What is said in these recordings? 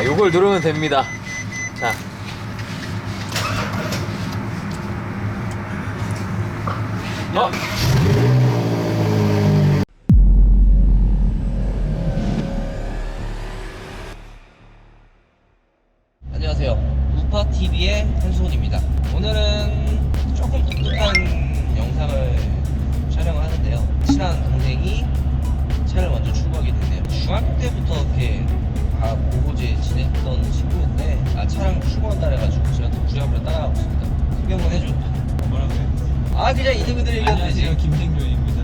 아, 요걸 누르면 됩니다. 자. 어? 안녕하세요. 우파TV의 한수훈입니다. 오늘은 아 그냥 이름 그대로 얘기하면 되지. 안녕하세요 김생존입니다.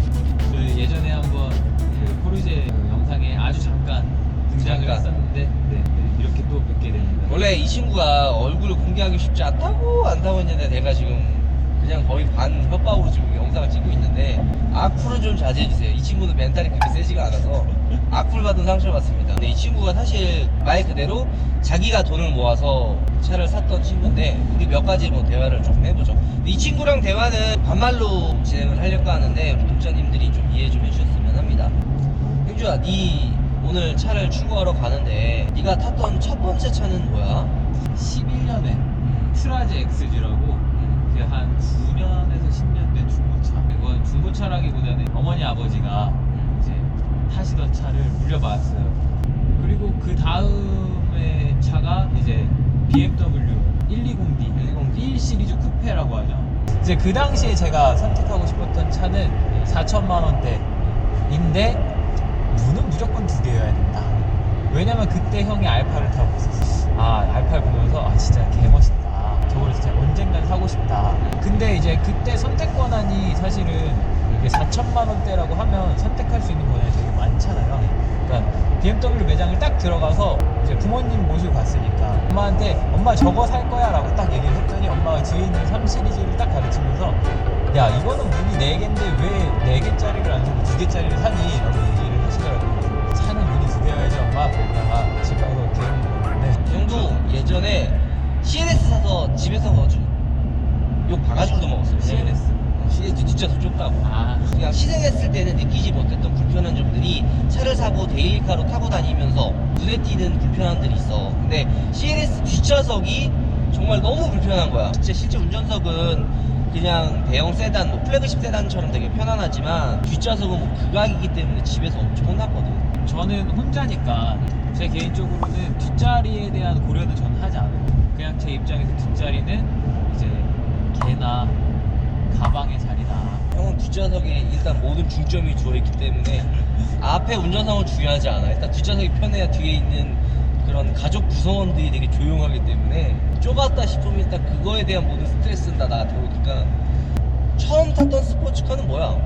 그 예전에 한번 그 포르쉐 그 영상에 아주 잠깐 등장을 잠깐. 했었는데 네, 네, 이렇게 또 뵙게 됩니다. 원래 이 친구가 얼굴을 공개하기 쉽지 않다고 안다고 했는데 내가 지금 그냥 거의 반 협박으로 지금 영상을 찍고 있는데 악플은 좀 자제해주세요 이 친구는 멘탈이 그렇게 세지가 않아서 악플 받은 상처를 받습니다 근데 이 친구가 사실 말 그대로 자기가 돈을 모아서 차를 샀던 친구인데 우리 몇 가지 뭐 대화를 좀 해보죠 이 친구랑 대화는 반말로 진행을 하려고 하는데 우리 독자님들이 좀 이해 좀 해주셨으면 합니다 형주야 네 오늘 차를 출고하러 가는데 네가 탔던 첫 번째 차는 뭐야? 11년에 트라즈 XG라고 그한 9년에서 10년 된 중고차. 이건 중고차라기보다는 어머니 아버지가 타시던 차를 물려받았어요. 그리고 그 다음에 차가 이제 BMW 120D 1 시리즈 쿠페라고 하죠. 이제 그 당시에 제가 선택하고 싶었던 차는 4천만 원대인데 문은 무조건 두 개여야 된다. 왜냐면 그때 형이 알파를 타고 있었어. 아, 알파를 보면서 아 진짜 개 멋있다. 저걸 진짜 언젠간 사고 싶다. 근데 이제 그때 선택 권한이 사실은 이게 4천만 원대라고 하면 선택할 수 있는 권한이 되게 많잖아요. 그러니까 BMW 매장을 딱 들어가서 이제 부모님 모시고 갔으니까 엄마한테 엄마 저거 살 거야 라고 딱 얘기를 했더니 엄마가 뒤에 있는 3 시리즈를 딱 가르치면서 야 이거는 문이 4개인데 왜 4개짜리를 안 사고 2개짜리를 사니? 라고 얘기를 하시더라고요. 차는 문이 두 개여야지 엄마 그러다가 집 가서 개를 먹었는데 형도 예전에 CNS 사서 집에서 아주 욕 바가지고도 먹었어요 CNS. CNS 뒷좌석 좁다고 아 그냥 시승했을 때는 느끼지 못했던 불편한 점들이 차를 사고 데일리카로 타고 다니면서 눈에 띄는 불편함들이 있어. 근데 CLS 뒷좌석이 정말 너무 불편한 거야. 진짜 실제 운전석은 그냥 대형 세단, 뭐 플래그십 세단처럼 되게 편안하지만 뒷좌석은 뭐 극악이기 때문에 집에서 엄청 혼났거든. 저는 혼자니까 제 개인적으로는 뒷자리에 대한 고려는 저는 하지 않아요. 그냥 제 입장에서 뒷자리는 이제 개나 가방의 자리다. 형은 뒷좌석에 일단 모든 중점이 주어 있기 때문에 앞에 운전석은 중요하지 않아. 일단 뒷좌석이 편해야 뒤에 있는 그런 가족 구성원들이 되게 조용하기 때문에 좁았다 싶으면 일단 그거에 대한 모든 스트레스는 다 나한테 오니까 처음 탔던 스포츠카는 뭐야?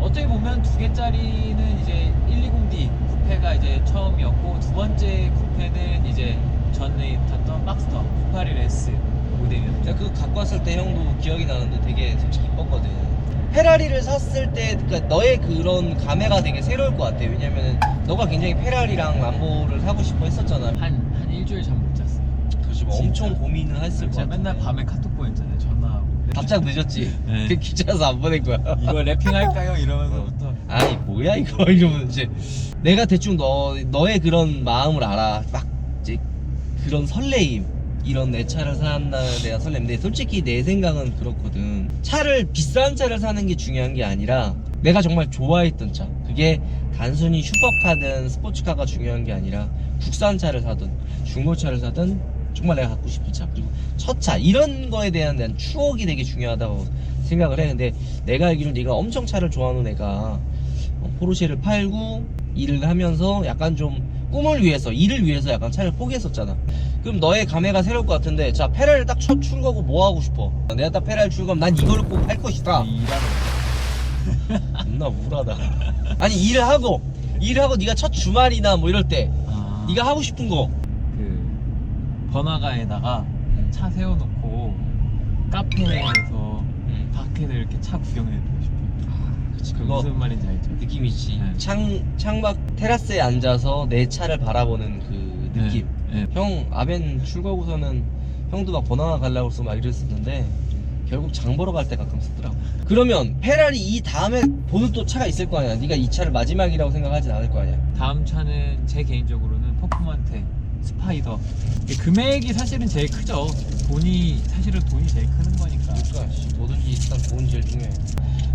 어떻게 보면 두 개짜리는 이제 120D 쿠페가 이제 처음이었고 두 번째 쿠페는 이제 전에 탔던 박스터 981S 모델이었죠. 내가 그거 갖고 왔을 때 형도 기억이 나는데 되게 솔직히 이뻤거든. 페라리를 샀을 때, 그러니까 너의 그런 감회가 되게 새로울 것 같아. 왜냐면은 너가 굉장히 페라리랑 람보를 사고 싶어 했었잖아. 한, 한 일주일 잠 못 잤어요. 그렇지, 뭐 진짜. 엄청 고민을 했을 것 제가 같아. 맨날 밤에 카톡 보냈잖아요. 전화하고. 답장 늦었지. 네. 그 귀찮아서 안 보낸 거야. 이거 랩핑할까요? 이러면서부터. 아이 뭐야 이거 이러면 이제 내가 대충 너 너의 그런 마음을 알아. 막 이제 그런 설레임. 이런 내 차를 산다는 내가 설렘인데 솔직히 내 생각은 그렇거든. 차를 비싼 차를 사는 게 중요한 게 아니라 내가 정말 좋아했던 차. 그게 단순히 슈퍼카든 스포츠카가 중요한 게 아니라 국산 차를 사든 중고차를 사든 정말 내가 갖고 싶은 차 그리고 첫 차 이런 거에 대한 난 추억이 되게 중요하다고 생각을 해. 근데 내가 알기로 네가 엄청 차를 좋아하는 애가 어, 포르쉐를 팔고 일을 하면서 약간 좀 꿈을 위해서 일을 위해서 약간 차를 포기했었잖아. 그럼 너의 감회가 새로울 것 같은데 자 페라리를 딱첫 출고하고 뭐 하고 싶어? 내가 딱 페라리 출고하면 난 이걸 꼭 할 것이다. 일하는 겁나 우울하다. 아니 일을 하고 일을 하고 네가 첫 주말이나 뭐 이럴 때 아, 네가 하고 싶은 거. 그 번화가에다가 차 세워놓고 카페에서 밖에서 이렇게 차 구경해 보고 싶어요. 그치 그 그거 무슨 말인지 알죠? 느낌 있지. 네. 창 창밖 테라스에 앉아서 내 차를 바라보는 그 느낌. 네, 네. 형 아벤 출고하고서는 형도 막 번화가 가려고 해서 막 이랬었는데 결국 장 보러 갈 때 가끔 쓰더라고. 그러면 페라리 이 다음에 보는 또 차가 있을 거 아니야. 네가 이 차를 마지막이라고 생각하진 않을 거 아니야. 다음 차는 제 개인적으로는 퍼포먼테 스파이더. 금액이 사실은 제일 크죠. 돈이 사실은 돈이 제일 크는 거니까. 그러니까 씨, 뭐든지 일단 돈이 제일 중요해.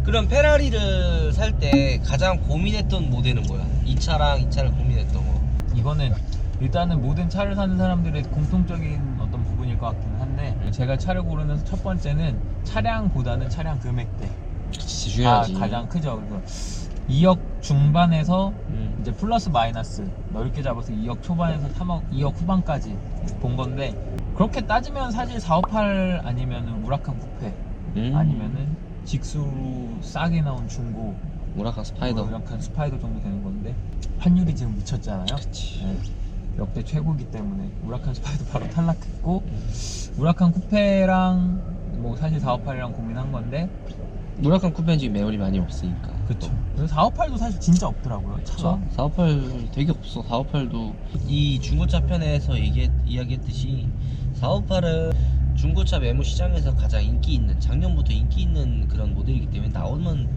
그럼 페라리를 살 때 가장 고민했던 모델은 뭐야? 이 차랑 이 차를 고민했던 거. 이거는 일단은 모든 차를 사는 사람들의 공통적인 어떤 부분일 것 같기는 한데 제가 차를 고르는 첫 번째는 차량보다는 차량 금액대. 진짜 아, 가장 크죠. 그래서 2억 중반에서 음. 이제 플러스 마이너스 넓게 잡아서 2억 초반에서 3억, 2억 후반까지 본 건데 그렇게 따지면 사실 458 아니면은 우라칸 쿠페 음. 아니면은 직수로 싸게 나온 중고 우라칸 스파이더. 우라칸 스파이더 정도 되는 건데 환율이 지금 미쳤잖아요. 그치. 네. 역대 최고기 때문에 우라칸 스파이더 바로 탈락했고 우라칸 쿠페랑 뭐 사실 458이랑 고민한 건데 우라칸 쿠페는 지금 매물이 많이 없으니까. 그쵸. 그래서 458도 사실 진짜 없더라고요. 차가. 그쵸? 458 되게 없어. 458도 이 중고차 편에서 얘기 이야기했듯이 458은 중고차 매물 시장에서 가장 인기 있는 작년부터 인기 있는 그런 모델이기 때문에 나오면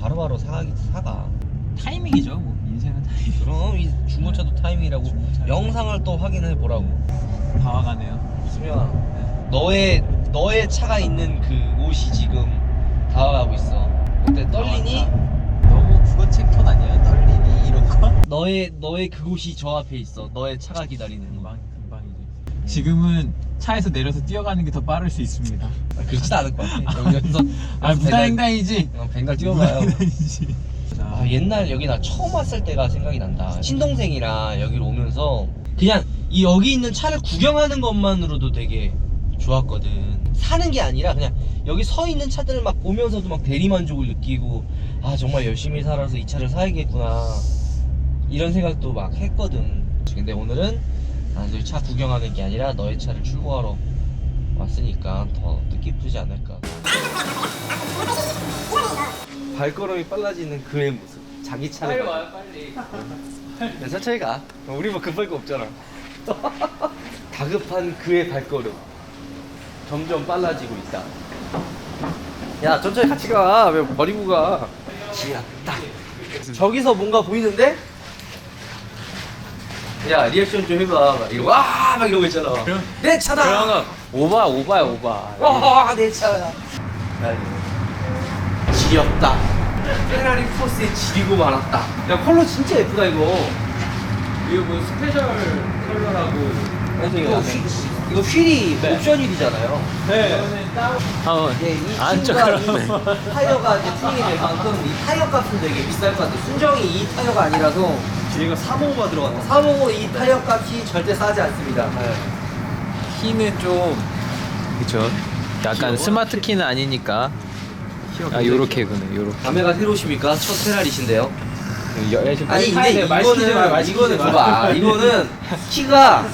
바로바로 사가기 사가. 타이밍이죠. 뭐 인생은 타이밍. 그럼 이 중고차도 타이밍이라고 중고차도. 영상을 또 확인해 보라고. 다 와가네요. 수명아, 너의 너의 차가 있는 그 옷이 지금 다가가고 있어. 어때 떨리니? 너무 국어 책톤 아니에요? 떨리니 이런 거? 너의 너의 그곳이 저 앞에 있어. 너의 차가 기다리는. 금방 금방이지. 지금은 차에서 내려서 뛰어가는 게 더 빠를 수 있습니다. 아, 그렇지도 않을 것 같아. 여기서 아 무단횡단이지. 어, 뱅갈 뛰어봐요. 무단횡단이지. 아 옛날 여기 나 처음 왔을 때가 생각이 난다. 친동생이랑 여기로 오면서 그냥 이 여기 있는 차를 구경하는 것만으로도 되게 좋았거든. 사는 게 아니라 그냥 여기 서 있는 차들을 막 보면서도 막 대리만족을 느끼고 아 정말 열심히 살아서 이 차를 사야겠구나 이런 생각도 막 했거든. 근데 오늘은 단순히 차 구경하는 게 아니라 너의 차를 출고하러 왔으니까 더 뜻깊지 않을까. 발걸음이 빨라지는 그의 모습. 자기 차를. 빨리 와요 빨리. 야, 천천히 가. 우리 뭐 급할 거 없잖아. 다급한 그의 발걸음. 점점 빨라지고 있다. 야, 천천히 같이 가. 왜 버리고 가? 지었다. 저기서 뭔가 보이는데? 야, 리액션 좀 해봐. 막 이러고, 와! 막 이러고 있잖아. 그럼- 내 차다! 그러면 오바 오바야 오바. 와, 내 차야. 지렸다. 페라리 포스에 지리고 말았다. 야, 컬러 진짜 예쁘다, 이거. 이거 뭐 스페셜 컬러라고. 휠, 이거 휠이 네. 옵션 휠이잖아요. 네. 어, 이게 이 안쪽으로. 친구가 이 타이어가 이제 튜닝이 될 만큼 이 타이어 값은 되게 비쌀 것 같아. 순정이 이 타이어가 아니라서 뒤에가 3호가 들어갔다. 355이 타이어 값이 절대 싸지 않습니다. 키는 좀 그쵸. 약간? 스마트 키는 아니니까. 아 요렇게구나 요렇게. 감회가 새로우십니까? 첫 페라리신데요. 아니 근데 이거는 이거는 마. 봐봐. 이거는 키가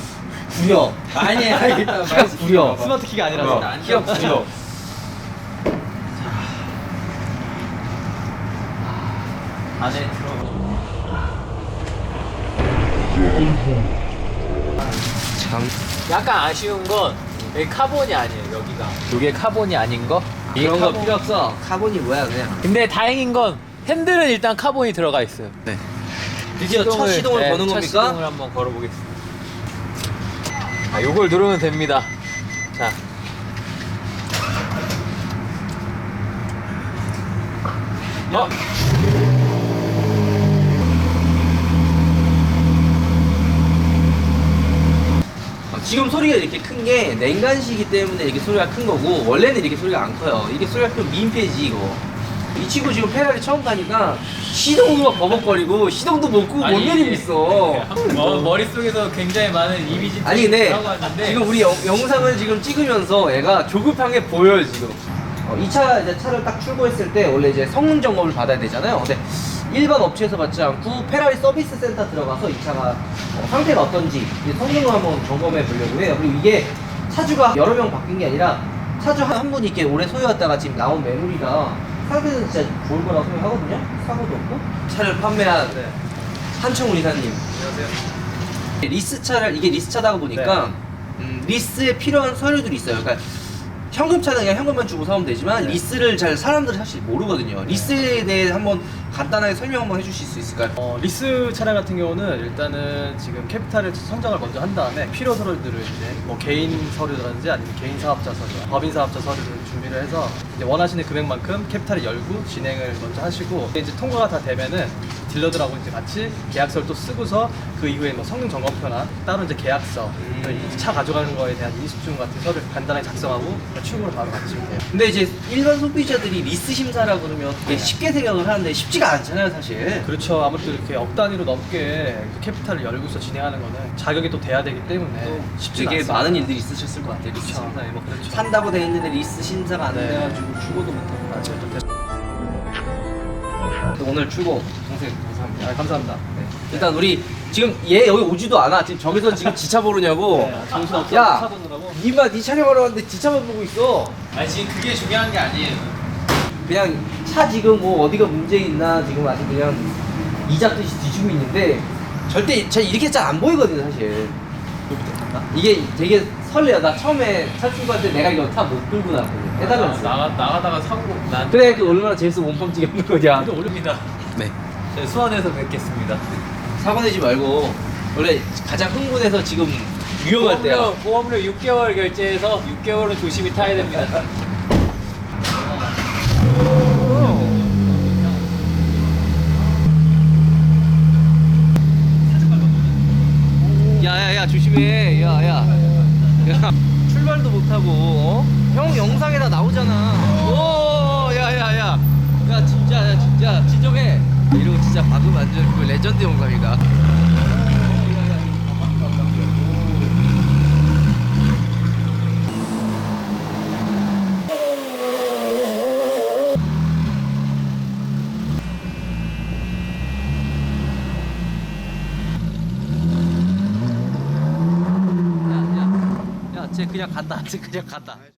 구려. 아니야 키가 구려. 스마트 키가 아니라서. 어, 키가 구려. 안에 들어가. 참. 약간 아쉬운 건 여기 카본이 아니에요 여기가. 이게 카본이 아닌 거? 이게 이런 거 카본. 필요 없어. 카본이 뭐야 그냥. 근데 다행인 건 핸들은 일단 카본이 들어가 있어요. 네. 드디어 첫 시동을 네, 거는 첫 겁니까? 시동을 한번 걸어보겠습니다. 아, 요걸 누르면 됩니다. 자. 어? 어, 지금 소리가 이렇게 큰 게 냉간시기 때문에 이렇게 소리가 큰 거고 원래는 이렇게 소리가 안 커요. 이게 소리가 크면 민폐지 이거. 이 친구 지금 페라리 처음 타니까 시동도 막 버벅거리고 시동도 못 끄고 못 내리고 있어. 어, 머릿속에서 굉장히 많은 이미지 아니 근데 들어가고 왔는데 지금 우리 영, 영상을 지금 찍으면서 애가 조급한 게 보여요 지금. 어, 이 차 이제 차를 딱 출고했을 때 원래 이제 성능 점검을 받아야 되잖아요. 근데 일반 업체에서 받지 않고 페라리 서비스 센터 들어가서 이 차가 어, 상태가 어떤지 이제 성능을 한번 점검해 보려고 해요. 그리고 이게 차주가 여러 명 바뀐 게 아니라 차주 한, 한 분이 이렇게 오래 소유했다가 지금 나온 매물이라 상태는 진짜 좋을 거라고 생각하거든요. 사고도 없고 차를 판매한 한청훈 이사님. 안녕하세요. 리스 차를 이게 리스 차다 보니까 음, 리스에 필요한 서류들이 있어요. 그러니까 현금차는 그냥 현금만 주고 사면 되지만 리스를 잘 사람들이 사실 모르거든요. 리스에 대해 한번 간단하게 설명 한번 해주실 수 있을까요? 어, 리스 차량 같은 경우는 일단은 지금 캐피탈을 선정을 먼저 한 다음에 필요 서류들을 이제 뭐 개인 서류라든지 아니면 개인 사업자 서류, 법인 사업자 서류를 준비를 해서 원하시는 금액만큼 캐피탈을 열고 진행을 먼저 하시고 이제 통과가 다 되면은 딜러들하고 이제 같이 계약서를 또 쓰고서 그 이후에 뭐 성능 점검표나 따로 이제 계약서, 음. 이차 가져가는 거에 대한 인식증 같은 서류를 간단하게 작성하고 출고를 바로 마치면 돼요. 근데 이제 일반 소비자들이 리스 심사라고 그러면 되게 쉽게 생각을 하는데 쉽지가 않잖아요 사실 그렇죠. 아무래도 이렇게 억 단위로 넘게 그 캐피탈을 열고서 진행하는 거는 자격이 또 돼야 되기 때문에 쉽지 되게 않습니다. 많은 일들이 있으셨을 것 같아요 리스 그렇죠. 심사에 뭐 그렇죠. 산다고 돼 있는데 리스 심사가 안 네. 돼가지고 출고도 못하고 맞아요. 또 대- 오늘 출고 동생 감사합니다 아, 감사합니다. 네. 일단 우리 지금 얘 여기 오지도 않아 지금 저기서 지금 지차 보느냐고 네, 정신 없어 야. 니마 니 촬영하러 왔는데 지차만 보고 있어 아니 지금 그게 중요한 게 아니에요. 그냥 차 지금 뭐 어디가 문제 있나 지금 아직 그냥 이잡듯이 뒤지고 있는데 절대 차 이렇게 잘 안 보이거든요 사실 이게 되게 설레요 나 처음에 차 출고할 때 내가 이거 차 못 끌고 나왔거든 해달라고 나가 나가다가 사고 난. 그래 그 얼마나 재밌어 몸빵찌개 없는 거냐 그래도 올립니다. 네 저희 수원에서 뵙겠습니다. 사고 내지 말고 원래 가장 흥분해서 지금 위험할 때야 보험료 6개월 결제해서 6개월은 조심히 타야 됩니다. 야야야 조심해 야야 야, 출발도 못하고 어? 형 영상에다 나오잖아 오 야야야 야 진짜 야 진짜 진정해 이러고 진짜 방금 완전 그 레전드 영상이다. 야야야쟤 그냥 간다. 쟤 그냥 간다